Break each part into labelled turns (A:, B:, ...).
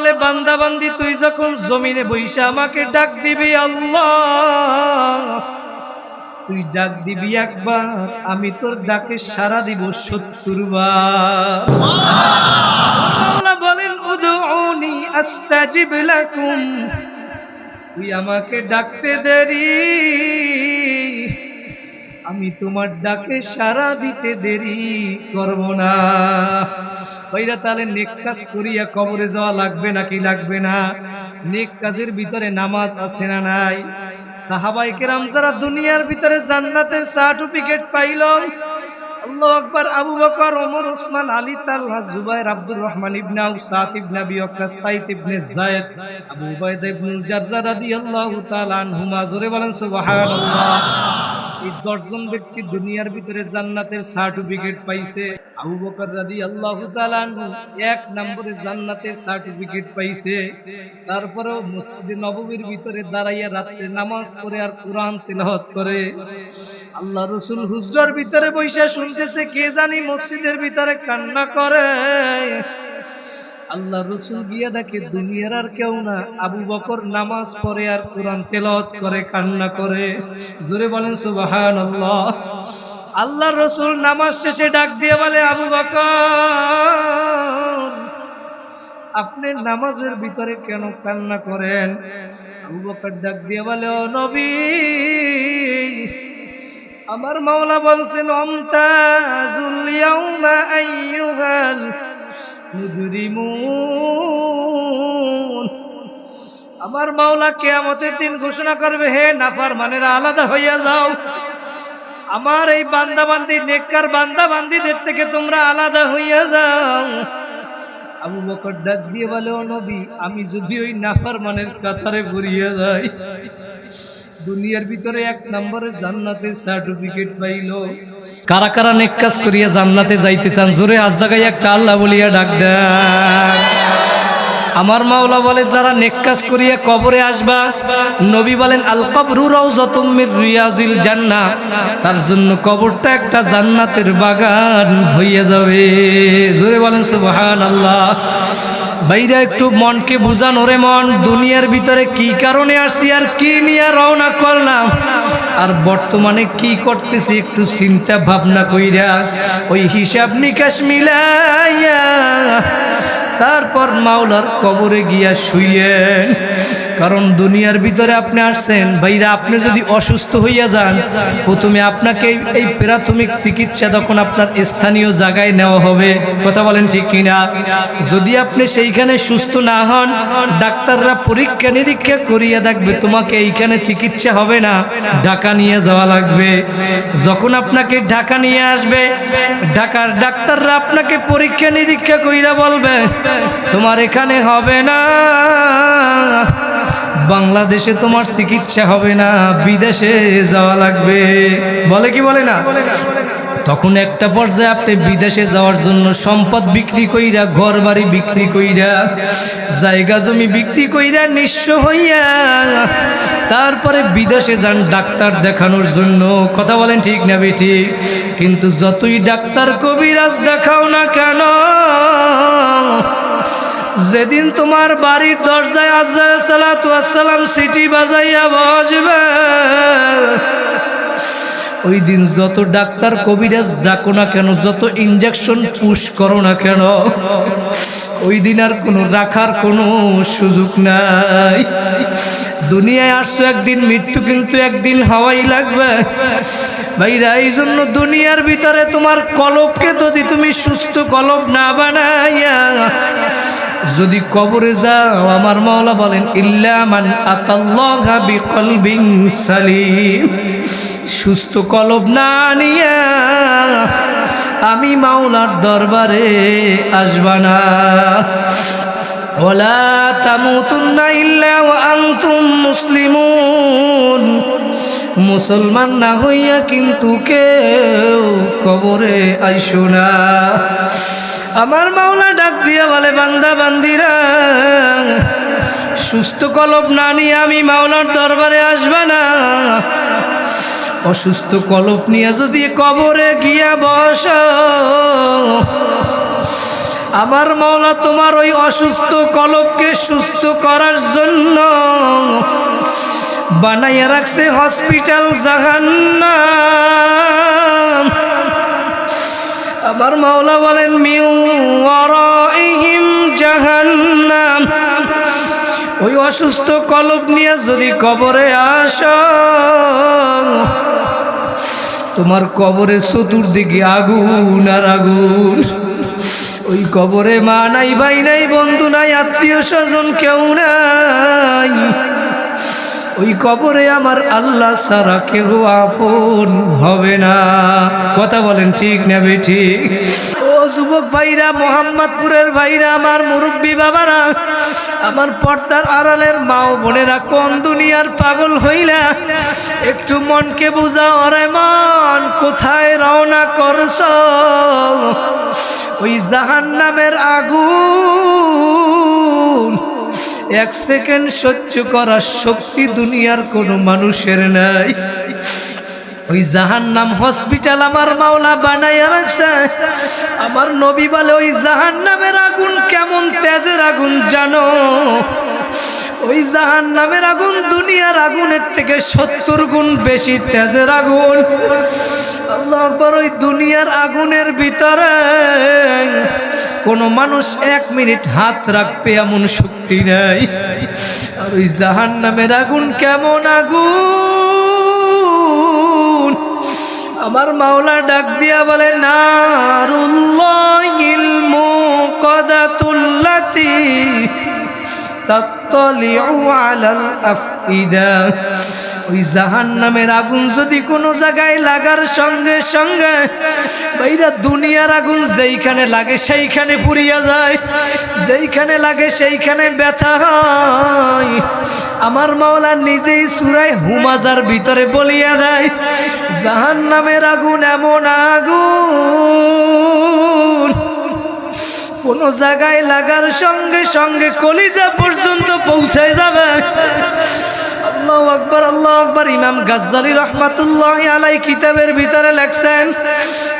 A: বলে, বান্দা, বান্দি, তুই যখন জমিনে বইসা আমাকে ডাক দিবি আল্লাহ। তুই ডাক দিবি একবার, আমি তোর ডাকে সারা দিব সত্তর বলেন, উদউনি আস্তাজিব লাকুম। তুই আমাকে ডাকতে দেরি। আমি তোমার ডাকে সারা দিতে দেরি করব না। ওইরা তাহলে নেক কাজ করিয়া কবরে যাওয়া লাগবে নাকি লাগবে না? নেক কাজের ভিতরে নামাজ আছে না নাই? সাহাবাই কেরাম যারা দুনিয়ার ভিতরে জান্নাতের সার্টিফিকেট পাইল, আল্লাহু Abu Bakr, Omar, Osman, Ali, তালহা, জুবাইর, আব্দুর রহমান ইবনে সাইদ ইবনে আবু রাদিয়াল্লাহু তাআলা আনহুমা। জোরে বলেন সুবহানাল্লাহ। এই দশজন ব্যক্তি দুনিয়ার ভিতরে জান্নাতের সার্টিফিকেট পাইছে। আবু বকর রাদি আল্লাহ এক নম্বরে জান্নাতের সার্টিফিকেট পাইছে। তারপরেও মসজিদে নববীর ভিতরে দাঁড়াইয়া রাত্রে নামাজ পড়ে আর কোরআন তেলাওয়াত করে। আল্লাহ রসুল হুজরার ভিতরে বৈশা শুনতেছে, কে জানি মসজিদের ভিতরে কান্না করে। আল্লাহ রসুল গিয়া দেখে দুনিয়ার আর কেউ না। আবু বকর নামাজ পড়ে আর কোরআন তেলত করে, কান্না করে। জোরে বলেন সুবাহান আল্লাহ রসুল নামাজ শেষে ডাক দিয়ে বলে, আবু বকর, আপনি নামাজের ভিতরে কেন কান্না করেন? আবু বকর ডাক দিয়ে বলে, ও নবী, আমার মাওলা বলছেন, অমতাজুল ইয়াউমা আইয়ুহাল আমার মাওলা কেয়ামতের দিন ঘোষণা করবে, হে নাফার মানেরা আলাদা হইয়া যাও। আমার এই বান্দা বান্দি নেককার বান্দা বান্দিদের থেকে তোমরা আলাদা হইয়া যাও। আবু বকর ডাক দিয়ে বলে, ও নবী, আমি যদি ওই নাফার মানের কাতারে ভরিয়ে যাই। দুনিয়ার ভিতরে এক নম্বরে জান্নাতের সার্টিফিকেট পাইল। কারা কারা নেক কাজ করিয়া জান্নাতে যাইতে চান, জোরে আজ জায়গায় একটা আল্লাহ বলিয়া ডাক দেয় আমার মাওলা বলে, যারা নেক কাজ করিয়া কবরে আসবা, নবী বলেন আল কবরু রাউজাতুম মির রিয়াজিল জান্নাহ। তার জন্য কবরটা একটা জান্নাতের বাগান হইয়া যাবে। জোরে বলেন, সুবহানাল্লাহ। ভাইরা, একটু মনকে বুঝান ওরে মন, দুনিয়ার ভিতরে কি কারণে আসছি আর কি নিয়ে রওনা করলাম? আর বর্তমানে কি করতেছি একটু চিন্তা ভাবনা কইরা, ওই হিসাব নিকাশ মিলাইয়া, তারপর মাওলার কবরে গিয়া শুইয়েন। কারণ দুনিয়ার ভিতরে আপনি আসছেন, ভাইরা, আপনি যদি অসুস্থ হইয়া যান, প্রথমে আপনাকে এই প্রাথমিক চিকিৎসা তখন আপনার স্থানীয় জায়গায় নেওয়া হবে। কথা বলেন ঠিক কিনা? যদি আপনি সেইখানে সুস্থ না হন, ডাক্তাররা পরীক্ষা নিরীক্ষা করিয়া দেখবে তোমাকে এইখানে চিকিৎসা হবে না, ঢাকা নিয়ে যাওয়া লাগবে। যখন আপনাকে ঢাকা নিয়ে আসবে, ঢাকার ডাক্তাররা আপনাকে পরীক্ষা নিরীক্ষা কইরা বলবে, তোমার এখানে হবে না। বাংলাদেশে তোমার চিকিৎসা হবে না, বিদেশে যাওয়া লাগবে। বলে কি বলে না? তখন একটা পর্যায়ে আপনি বিদেশে যাওয়ার জন্য সম্পদ বিক্রি কইরা ঘর বাড়ি বিক্রি কইরা, জায়গা জমি বিক্রি কইরা নিঃস্ব হইয়া, তারপরে বিদেশে যান ডাক্তার দেখানোর জন্য। কথা বলেন ঠিক না বেটি? কিন্তু যতই ডাক্তার কবিরাজ দেখাও না কেন যেদিন তোমার বাড়ির দরজায় আজরাইল সালাম সিটি বাজাইয়া বসবে ওই দিন যত ডাক্তার, কবিরাজ ডাকো না কেন, যত ইঞ্জেকশন পুশ করো না কেন, ওই দিন আর কোনো রাখার কোনো সুযোগ নাই। দুনিয়ায় আসছো একদিন, মৃত্যু কিন্তু একদিন হওয়াই লাগবে। ভাইরা এই জন্য দুনিয়ার ভিতরে তোমার কলবকে যদি তুমি সুস্থ কলব না বানাইয়া, যদি কবরে যাও, আমার মাওলা বলেন ইল্লামান আতাল্লাহা বিকলবিন সালিম। সুস্থ কলব না নিয়া আমি মাওলার দরবারে আসবা না। ওলা তামুতুন্না ইল্লা ওয়া আনতুম মুসলিমুন। মুসলমান না হইয়া কিন্তু কেউ কবরে আইসো না। আমার মাওলা ডাক দিয়া বলে, বান্দা, বান্দিরা, সুস্থ কলব না নিয়ে আমি মাওলার দরবারে আসবা না। অসুস্থ কলপ নিয়ে যদি কবরে গিয়া বস, আমার মাওলা তোমার ওই অসুস্থ কলপকে সুস্থ করার জন্য বানাইয়া রাখছে হসপিটাল জাহান্নাম। আমার মাওলা বলেন মিউ অসুস্থ কলব নিয়ে যদি কবরে আস, তোমার কবরে চতুর্দিকে আগুন আর আগুন। ওই কবরে মা নাই, ভাই নাই, বন্ধু নাই, আত্মীয় স্বজন কেউ নাই। ওই কবরে আমার আল্লাহ সারা কেউ আপন হবে না। কথা বলেন ঠিক নেবে ঠিক? ও যুবক ভাইরা, মোহাম্মদপুরের ভাইরা, আমার মুরব্বী বাবারা, আমার পর্দার আড়ালের মাও বোনেরা, কোন দুনিয়ার পাগল হইলা? একটু মনকে বুঝাও রে মন, কোথায় রওনা করছ? ওই জাহান নামের আগুন, এক সেকেন্ড সহ্য করার শক্তি দুনিয়ার কোনো মানুষের নাই। ওই জাহান নাম হসপিটাল আমার মাওলা বানাইয়া রাখছে। আমার নবী বলে, ওই জাহান নামের আগুন কেমন তেজের আগুন জানো? ওই জাহান নামের আগুন দুনিয়ার আগুনের থেকে সত্তর গুণ বেশি তেজের আগুন। আল্লাহ ওই দুনিয়ার আগুনের ভিতরে কোনো মানুষ এক মিনিট হাত রাখবে এমন শক্তি নাই। আর ওই জাহান নামের আগুন কেমন আগুন? আমার মাওলা ডাক দিয়া বলে না মুকাদাতুল্লাতি ওই জাহান নামের আগুন যদি কোনো জায়গায় লাগার সঙ্গে সঙ্গে বাইরা দুনিয়ার আগুন যেইখানে লাগে সেইখানে পুড়িয়া যায়, যেইখানে লাগে সেইখানে ব্যথা হয়। আমার মাওলা নিজেই সুরায় হুমাজার ভিতরে বলিয়া দেয় জাহান নামের আগুন এমন আগুন কোন জায়গায় লাগার সঙ্গে সঙ্গে কলিজা পর্যন্ত পৌঁছে যাবে। আল্লাহ আকবর আল্লাহ আকবর। ইমাম গাজ্জালি রহমাতুল্লাহ আলাই কিতাবের ভিতরে লেখছেন,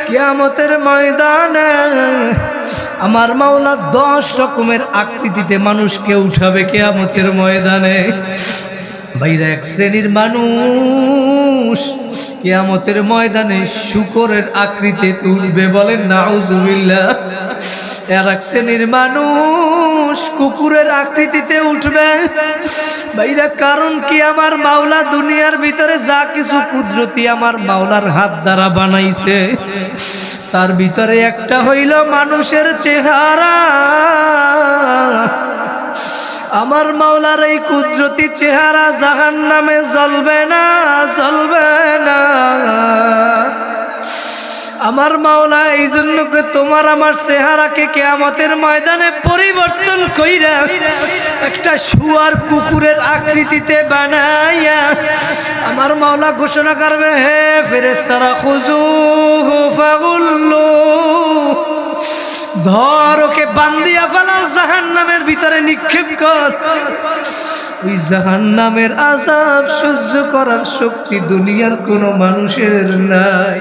A: কিয়ামতের ময়দানে আমার মাওলা দশ রকমের আকৃতিতে মানুষকে উঠাবে কেয়ামতের ময়দানে। ভাইরা, এক শ্রেণির মানুষ কেয়ামতের ময়দানে শুকরের আকৃতিতে উঠবে বলেন, নাউজুবিল্লাহ। আর এক শ্রেণির মানুষ কুকুরের আকৃতিতে উঠবে। ভাইরা কারণ কি আমার মাওলা দুনিয়ার ভিতরে যা কিছু কুদরতি আমার মাওলার হাত দ্বারা বানাইছে, তার ভিতরে একটা হইল মানুষের চেহারা। আমার মাওলার এই কুদরতি চেহারা জাহান নামে জ্বলবে না, জ্বলবে আমার মাওলা এই জন্য তোমার আমার চেহারাকে কেয়ামতের ময়দানে পরিবর্তন কইরা একটা শুয়ার কুকুরের আকৃতিতে বানাইয়া আমার মাওলা ঘোষণা করবে, হে ফেরেস্তারা খুজু ফাগুল্লু, ধর ওকে বান্দিয়া ফেলাও জাহান নামের ভিতরে নিক্ষেপ কর। ওই জাহান নামের আজাব সহ্য করার শক্তি দুনিয়ার কোনো মানুষের নাই।